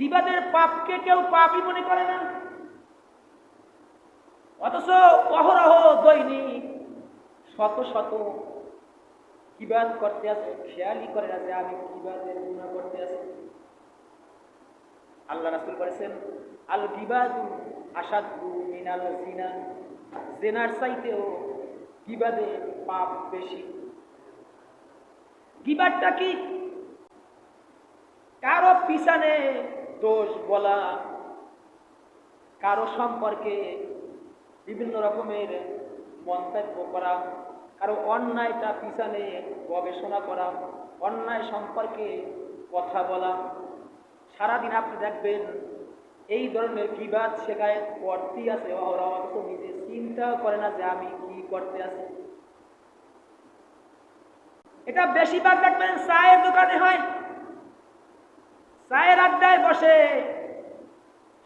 গিবাদের পাপকে কেউ পাপই মনে করে না। অথচ অহরহ দৈনিক শত শত কিবাদ করতে আছে, খেয়ালই করে না যে আমি কিবাদের গুণা করতে আছি। আল্লাহ রাসুল করেছেন আল গিবাদু আসাদু মিনাল জিনা জেনার চাইতেও গিবাদে পাপ বেশি। গিবাদটা কি? কারও পিছনে দোষ বলা কারও সম্পর্কে বিভিন্ন রকমের মন্তব্য করা, কারও অন্যায়টা পিছনে গবেষণা করা, অন্যায় সম্পর্কে কথা বলা। সারাদিন আপনি দেখবেন এই ধরনের বিবাদ শেখায় করতেই আছে। ওরা অথচ নিজে চিন্তাও করে না যে আমি কি করতে আছি। এটা বেশিরভাগ দেখবেন চায়ের দোকানে হয়। চায়ের আড্ডায় বসে।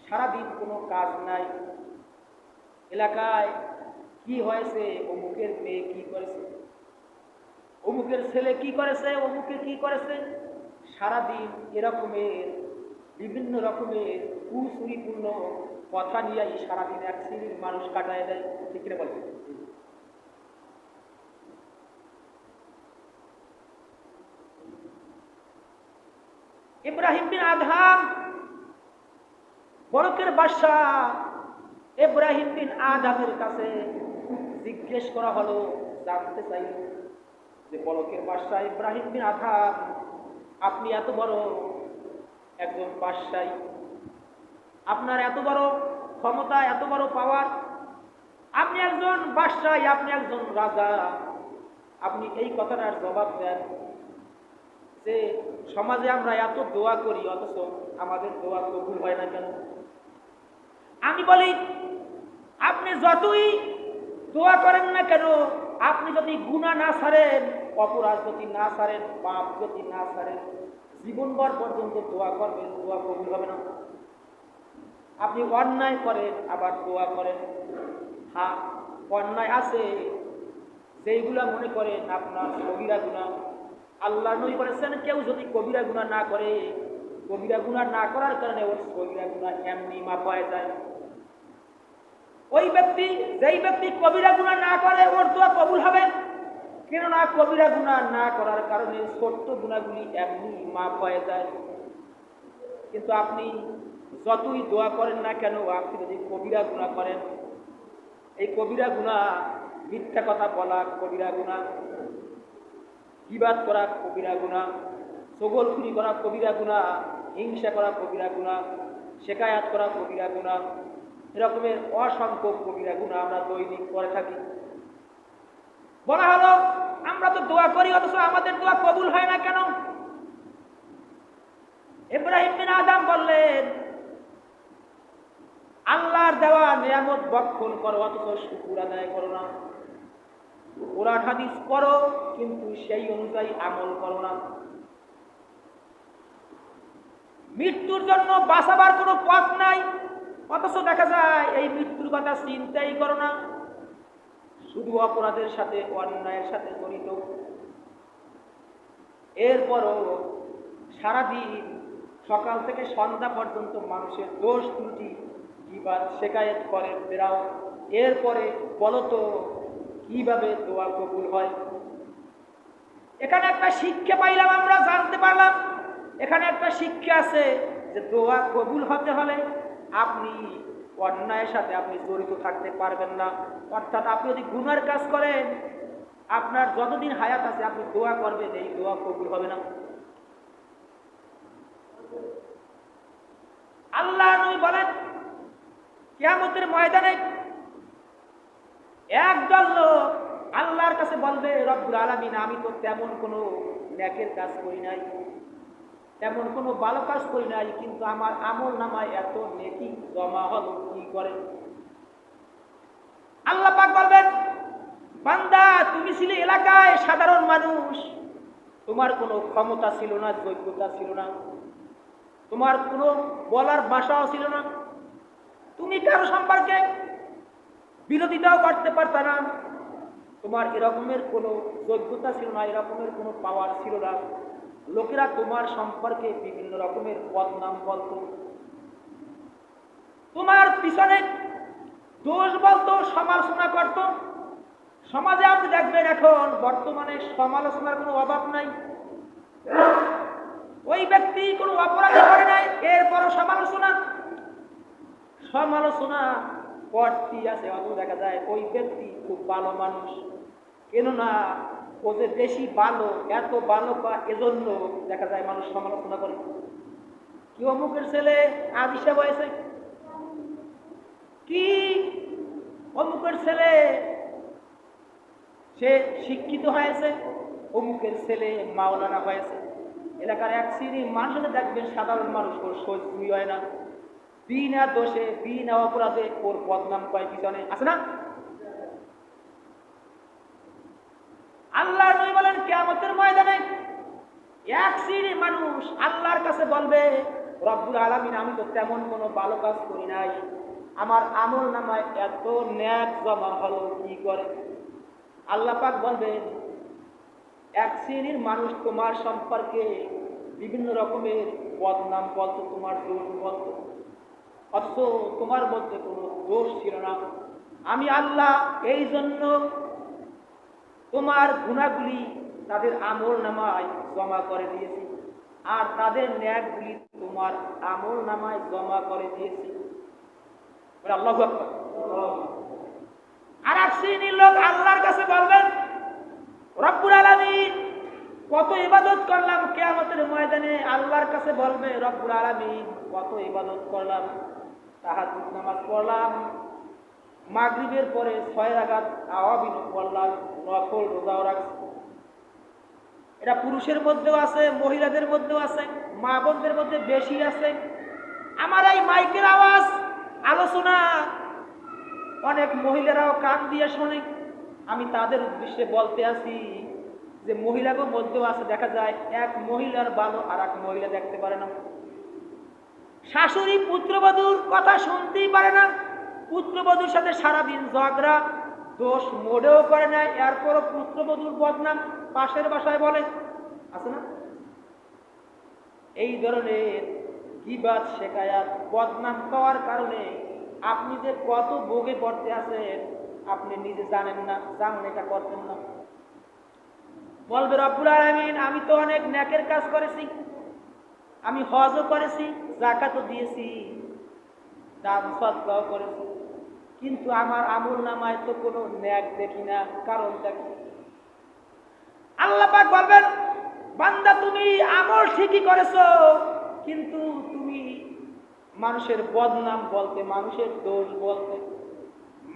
সারাদিন কোনো কাজ নাই। এলাকায় কি হয়েছে? অমুকের মেয়ে কি করেছে? অমুকের ছেলে কি করেছে? অমুকে কি করেছে? সারাদিন এরকমের, বিভিন্ন রকমের কুসুরিপূর্ণ কথা নিয়েই সারাদিন এক শ্রেণির মানুষ কাটায় দেয়। ঠিক কিনা ইব্রাহিম বিন আদহাম বরকের বাদশাহ ইব্রাহিম বিন আদহামের কাছে জিজ্ঞেস করা হলো, জানতে চাই যে বলকের বাদশাহ ইব্রাহিম বিন আদহাম, আপনি এত বড় একজন বাদশাহী। আপনার এত বড় ক্ষমতা, এত বড় পাওয়ার আপনি একজন বাদশাহ, আপনি একজন রাজা। আপনি এই কথাটার জবাব দেন। যে সমাজে আমরা এত দোয়া করি, অথচ আমাদের দোয়া কবুল হয় না কেন? আমি বলি, আপনি যতই দোয়া করেন না কেন, আপনি যদি গুণা না ছাড়েন অপরাধ যদি না ছাড়েন পাপ যদি না ছাড়েন জীবনভর পর্যন্ত দোয়া করবেন, দোয়া কবুল হবে না। আপনি অন্যায় করেন, আবার দোয়া করেন। হ্যাঁ অন্যায় আছে, যেইগুলা মনে করেন আপনার কবিরা গুণা আল্লাহ নই করেছেন কেউ যদি কবিরা গুণা না করে, কবিরা গুণা না করার কারণে ওর কবিরা গুণা এমনি মাপায় যায়। ওই ব্যক্তি, যেই ব্যক্তি কবিরা গুণা না করে, ওর দোয়া কবুল হবে। কেননা কবিরা গুণা না করার কারণে ছোট্ট গুণাগুলি এমনি মাপ হয়ে যায়। কিন্তু আপনি যতই দোয়া করেন না কেন, আপনি যদি কবিরা গুণা করেন, এই কবিরা গুণা মিথ্যা কথা বলা, কবিরা গুণা কিবাদ করা কবিরা গুণা সগলখুরি করা কবিরা গুণা হিংসা করা কবিরা গুণা শেখায়াত করা কবিরা গুণা এরকমের অসংখ্য কবিরা গুণা আমরা দৈনিক করে থাকি। বলা হলো, আমরা তো দোয়া করি, অথচ আমাদের দোয়া কবুল হয় না কেন? ইব্রাহিম বিন আদম বললেন, আল্লাহর দেওয়া নিয়ামত বক্ষণ করো, অথচ শুকুর আদায় করো না। কোরআন হাদিস করো, কিন্তু সেই অনুযায়ী আমল করো না। মৃত্যুর জন্য বাঁচাবার কোনো পথ নাই, অথচ দেখা যায় এই মৃত্যুর কথা চিন্তাই করো না। শুধু অপরাধের সাথে, অন্যায়ের সাথে জড়িত। এরপরও সারাদিন সকাল থেকে সন্ধ্যা পর্যন্ত মানুষের দোষ ত্রুটি কিবা শেখায়ত করে বেরাও এরপরে বলো তো কীভাবে দোয়া কবুল হয়? এখানে একটা শিক্ষা পাইলাম, আমরা জানতে পারলাম। এখানে একটা শিক্ষা আছে যে দোয়া কবুল হতে হলে আপনি অন্যায়ের সাথে আপনি জড়িত থাকতে পারবেন না। অর্থাৎ আপনি যদি গুনার কাজ করেন, আপনার যতদিন হায়াত আছে, আপনি দোয়া করবেন, এই দোয়া কবুল হবে না। আল্লাহ বলেন, কেয়ামতের ময়দানে একদল লোক আল্লাহর কাছে বলবে, রব্বুল আলামিন, আমি তো তেমন কোনো ন্যাকের কাজ করি নাই, তেমন কোনো ভালো কাজ করি নাই, কিন্তু আমার আমল নামায় এত নেকি জমা হল, কি করে আল্লাহ পাক বলবেন, বান্দা, তুমি ছিলে এলাকায় সাধারণ মানুষ, তোমার কোনো ক্ষমতা ছিল না, যোগ্যতা ছিল না, তোমার কোনো বলার ভাষাও ছিল না, তুমি কারও সম্পর্কে বিরোধিতাও করতে পারত না। তোমার এরকমের কোনো যোগ্যতা ছিল না, এরকমের কোনো পাওয়ার ছিল না। লোকেরা তোমার সম্পর্কে বিভিন্ন রকমের বদনাম বলতো। তোমার পিছনে দোষ বলতো, সমালোচনা করত। সমাজে আপনি দেখবেন এখন বর্তমানে সমালোচনার কোনো অভাব নাই। ওই ব্যক্তি কোনো অপরাধ করে নাই, এরপরও সমালোচনা। সমালোচনা করতে আছে অত দেখা যায় ওই ব্যক্তি খুব ভালো মানুষ। কেননা ও যে বেশি ভালো, এত ভালো বা এজন্য দেখা যায় মানুষ সমালোচনা করে। কি অমুকের ছেলে আজ হিসাব হয়েছে কি অমুকের ছেলে সে শিক্ষিত হয়েছে? অমুকের ছেলে মাওলানা হয়েছে। এলাকার এক শ্রেণি মানুষের দেখবেন সাধারণ মানুষ ওর সহ্যই হয় না। বিনা দোষে, বিনা অপরাধে ওর বদনাম কয় পিছনে আছে না? আল্লাহ নই বলেন কেমতের ময়দানে এক শ্রেণি মানুষ আল্লাহর কাছে বলবে, রব্বুল আলমিন, আমি তো তেমন কোনো ভালো কাজ করি নাই। আমার আমল নামায় এত ন্যাক জমা হলো, কি করে? আল্লাহ পাক বলবেন এক শ্রেণির মানুষ তোমার সম্পর্কে বিভিন্ন রকমের বদনাম বলতো, তোমার দোষ বলতো। অথচ তোমার মধ্যে কোনো দোষ ছিল না। আমি আল্লাহ এই জন্য তোমার গুণাগুলি তাদের আমল নামায় জমা করে দিয়েছি। আর তাদের ন্যাকগুলি তোমার আমল নামায় জমা করে দিয়েছি। আল্লাহ। আর এক শ্রেণির লোক আল্লাহর কাছে বলবেন, রব্বুল আলামিন, কত ইবাদত করলাম কেয়ামতের ময়দানে আল্লাহর কাছে বলবে, রব্বুল আলামিন, কত ইবাদত করলাম। তাহাজুদ নামাজ পড়লাম। মাগরিবের পরে ছয় রাগাত আওয়াবিন পড়লাম, নফল রোজাও রাখছি। এটা পুরুষের মধ্যেও আছে, মহিলাদের মধ্যেও আছে মা বোনদের মধ্যে বেশি আছে। আমার এই মাইকের আওয়াজ, আলোচনা, অনেক মহিলারাও কান দিয়ে শোনে। আমি তাদের উদ্দেশ্যে বলতে আসি যে মহিলাদের মধ্যেও আছে, দেখা যায় এক মহিলার ভালো আর এক মহিলা দেখতে পারে না। শাশুড়ি পুত্রবধূর কথা শুনতেই পারে না। পুত্রবধূর সাথে সারাদিন ঝগড়া, দোষ মোড়েও করে না। এরপরও পুত্রবধূর বদনাম পাশের বাসায় বলে। আছে না? এই ধরনের গিবাদ শেখায়াত বদনাম পাওয়ার কারণে আপনি যে কত ভোগে পড়তে আছেন, আপনি নিজে জানেন না, জানেন এটা করতেন না। বলবে রব্বুল আলামিন, আমি তো অনেক ন্যাকের কাজ করেছি। আমি হজও করেছি, জাকাতও দিয়েছি, দান সদগাও করেছি। কিন্তু আমার আমল নামায় তো কোনো ন্যাক দেখি না, কারণ দেখি। আল্লাহ বলবেন, বান্দা তুমি আমল ঠিকই করেছ, কিন্তু তুমি মানুষের বদনাম বলতে, মানুষের দোষ বলতে,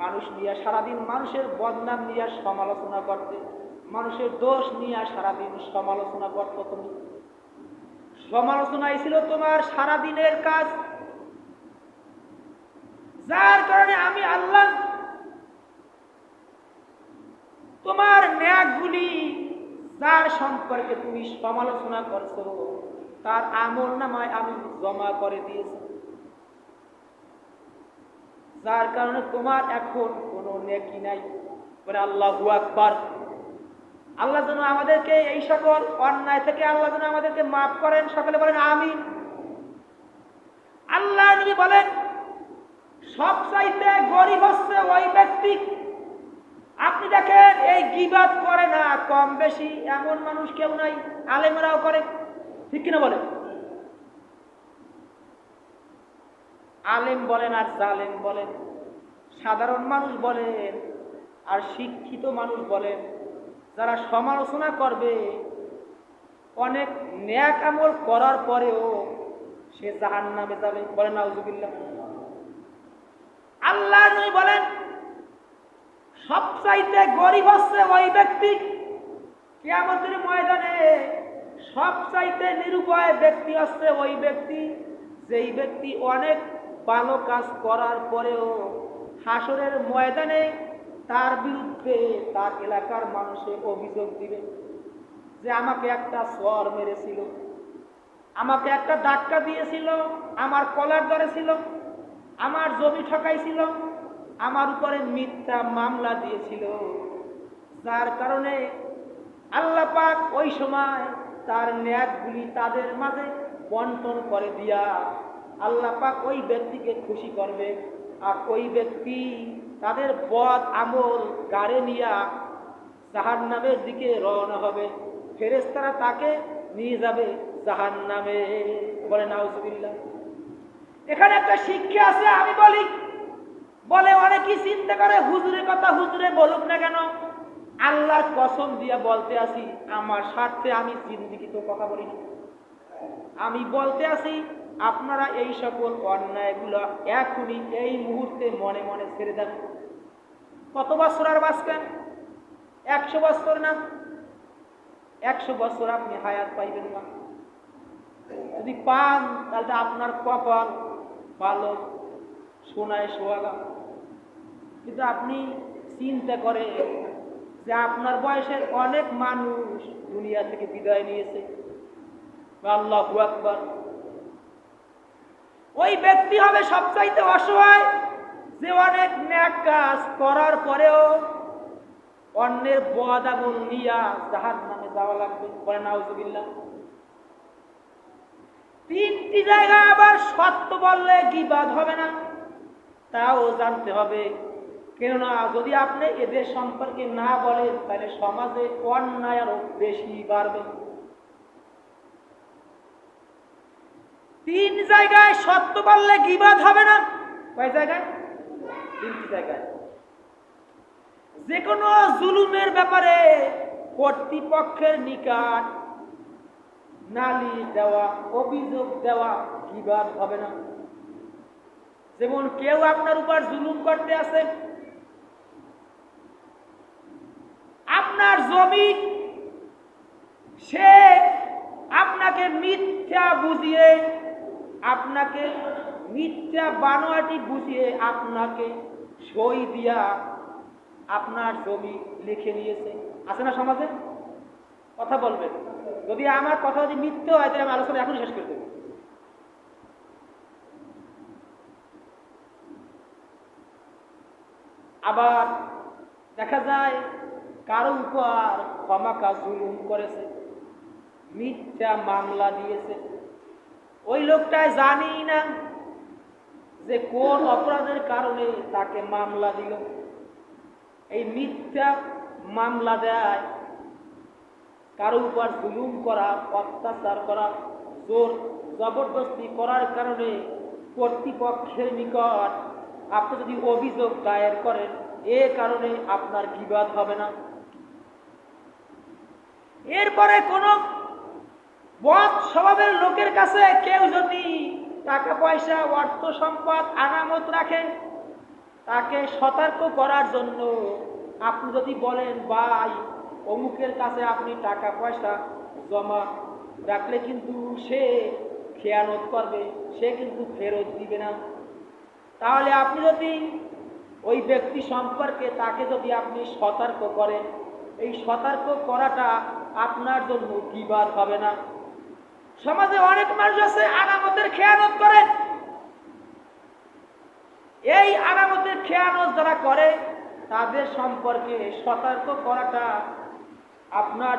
মানুষ নিয়ে সারাদিন মানুষের বদনাম নিয়ে সমালোচনা করতে, মানুষের দোষ নিয়ে সারাদিন সমালোচনা করতো তুমি সমালোচনাই ছিল তোমার সারাদিনের কাজ। যার কারণে আমি আল্লাহ তোমার ন্যাকগুলি যার সম্পর্কে তুমি সমালোচনা করছ, তার আমল নামায় আমি জমা করে দিয়েছি। যার কারণে তোমার এখন কোনো নেকি নাই। বলে আল্লাহ আকবার। আল্লাহ যেন আমাদেরকে এই সকল অন্যায় থেকে আল্লাহ যেন আমাদেরকে মাফ করেন। সকলে বলেন আমিন। আল্লাহ নবী বলেন সব চাইতে গরিব হচ্ছে ওই ব্যক্তি। আপনি দেখেন, এই গিবাদ করে না, কম বেশি এমন মানুষ কেউ নাই, আলেমরাও করে। ঠিক কিনা বলেন? আলেম বলেন আর জালেম বলেন। সাধারণ মানুষ বলেন আর শিক্ষিত মানুষ বলেন। যারা সমালোচনা করবে, অনেক ন্যাক আমল করার পরেও সে জাহান নামে যাবে। বলেন, নাউজুবিল্লাহ। আল্লাহ নবী বলেন, সবচাইতে গরিব হচ্ছে ওই ব্যক্তি। কেয়ামতের ময়দানে সবচাইতে নিরুপায় ব্যক্তি হচ্ছে ওই ব্যক্তি, যেই ব্যক্তি অনেক ভালো কাজ করার পরেও হাসরের ময়দানে তার বিরুদ্ধে তার এলাকার মানুষে অভিযোগ দিবে যে আমাকে একটা স্বর মেরেছিল, আমাকে একটা ধাক্কা দিয়েছিল, আমার কলার ধরেছিল, আমার জমি ঠকাইছিল, আমার উপরে মিথ্যা মামলা দিয়েছিল। যার কারণে আল্লাহ পাক ওই সময় তার ন্যাকগুলি তাদের মাঝে বন্টন করে দিয়া আল্লাহ পাক ওই ব্যক্তিকে খুশি করবে। আর ওই ব্যক্তি তাদের বদ আমল, গাড়ে নিয়া জাহান নামের দিকে রওনা হবে। ফেরেস্তারা তাকে নিয়ে যাবে জাহান নামে বলে নাউজুবিল্লাহ। এখানে একটা শিক্ষা আছে, আমি বলি। বলে অনেকেই চিন্তা করে, হুজুরের কথা হুজুরে বলুক না কেন? আল্লাহর কসম দিয়া বলতে আসি, আমার স্বার্থে আমি জিন্দিগিত কথা বলি না আমি বলতে আসি, আপনারা এই সকল অন্যায়গুলো এখনই এই মুহূর্তে মনে মনে ছেড়ে দেন। কত বছর আর বাঁচবেন একশো বছর না? একশো বছর আপনি হায়াত পাইবেন না। যদি পান, তাহলে আপনার কপাল ভালো, সোনায় সোয়াগা কিন্তু আপনি চিন্তা করে যে আপনার বয়সের অনেক মানুষ দুনিয়া থেকে বিদায় নিয়েছে। আল্লাহ আকবার। ওই ব্যক্তি হবে সবচাইতে অসহায় যে অনেক ন্যাক কাজ করার পরেও অন্যের বদ আগুন নিয়া জাহান নামে যাওয়া লাগবে। বলে নাউজুবিল্লাহ। তিনটি জায়গা আবার সত্য বললে কি বাদ হবে না? তাও জানতে হবে। কেননা, যদি আপনি এদের সম্পর্কে না বলেন, তাহলে সমাজে অন্যায় আরও বেশি বাড়বে। তিন জায়গায় সত্য বললে গিবাদ হবে না? কয় জায়গায়? তিনটি জায়গায়। যে কোনো জুলুমের ব্যাপারে কর্তৃপক্ষের নিকট নালিশ দেওয়া, অভিযোগ দেওয়া গিবাদ হবে না। যেমন কেউ আপনার উপর জুলুম করতে আসে, আপনার জমি, সে আপনাকে মিথ্যা বুঝিয়ে আপনাকে মিথ্যা বানোয়াটি বুঝিয়ে আপনাকে সই দিয়া আপনার জমি লিখে নিয়েছে। আছে না সমাজে? কথা বলবেন। যদি আমার কথা যদি মিথ্যে হয়, তাহলে আমি আলোচনা এখনই শেষ করে দেবো। আবার দেখা যায়, কারও উপর ক্ষমাকা জুলুম করেছে, মিথ্যা মামলা দিয়েছে। ওই লোকটায় জানি না যে কোন অপরাধের কারণে তাকে মামলা দিল? এই মিথ্যা মামলা দেয়, কারও উপর জুলুম করা, অত্যাচার করা, জোর জবরদস্তি করার কারণে কর্তৃপক্ষের নিকট আপনি যদি অভিযোগ দায়ের করেন, এ কারণে আপনার বিবাদ হবে না। এরপরে কোন বদ স্বভাবের লোকের কাছে কেউ যদি টাকা পয়সা অর্থ সম্পদ আনামত রাখেন। তাকে সতর্ক করার জন্য আপনি যদি বলেন, ভাই, অমুকের কাছে আপনি টাকা পয়সা জমা রাখলে কিন্তু সে খেয়ানত করবে, সে কিন্তু ফেরত দিবে না। তাহলে আপনি যদি ওই ব্যক্তি সম্পর্কে তাকে যদি আপনি সতর্ক করেন, এই সতর্ক করাটা আপনার জন্য কিবার হবে না। সমাজে অনেক মানুষ আছে আনামতের খেয়ানত করে। এই আনামতের খেয়ানত যারা করে, তাদের সম্পর্কে সতর্ক করাটা আপনার